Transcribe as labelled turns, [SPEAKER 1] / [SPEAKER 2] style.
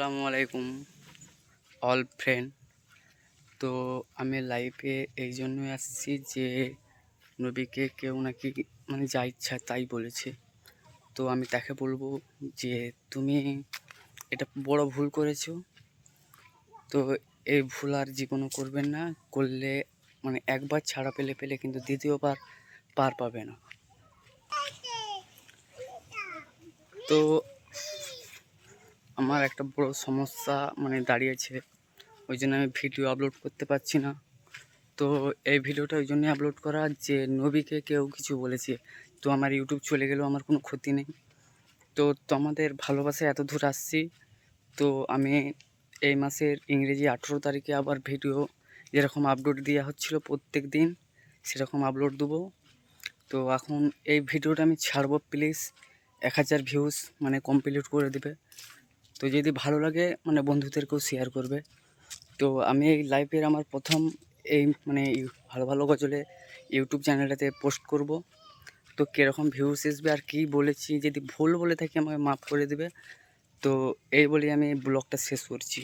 [SPEAKER 1] আসসালামু আলাইকুম all friend তো আমি লাইভে এই জন্যই আসছি যে নবীকে কেউ নাকি মানে যা ইচ্ছা তাই বলেছে। তো আমি তাকে বলব যে তুমি এটা বড় ভুল করেছ। তো এই ভুল আর জীবনও করবেন না, করলে মানে একবার ছাড়া পেলে পেলে কিন্তু দ্বিতীয়বার পার পাবে না। তো আমার একটা বড় সমস্যা মানে দাঁড়িয়েছে ওই জন্য আমি ভিডিও আপলোড করতে পারছি না। তো এই ভিডিওটা ওই জন্যই আপলোড করা যে নবীকে কেউ কিছু বলেছে। তো আমার ইউটিউব চলে গেলেও আমার কোনো ক্ষতি নেই। তো তোমাদের ভালোবাসায় এত দূর আসছি। তো আমি এই মাসের ইংরেজি আঠেরো তারিখে আবার ভিডিও যেরকম আপলোড দেওয়া হচ্ছিল প্রত্যেক দিন, সেরকম আপলোড দেবো। তো এখন এই ভিডিওটা আমি ছাড়বো প্লিজ এক হাজার ভিউজ মানে কমপ্লিট করে দেবে। তো যদি ভালো লাগে মানে বন্ধুদেরকেও শেয়ার করবে। তো আমি এই লাইফের আমার প্রথম এই মানে ভালো ভালো গজলে ইউটিউব চ্যানেলটাতে পোস্ট করব। তো কীরকম ভিউস আসবে আর কী বলেছি, যদি ভুল বলে থাকি আমাকে মাফ করে দেবে। তো এই বলে আমি ব্লগটা শেষ করছি।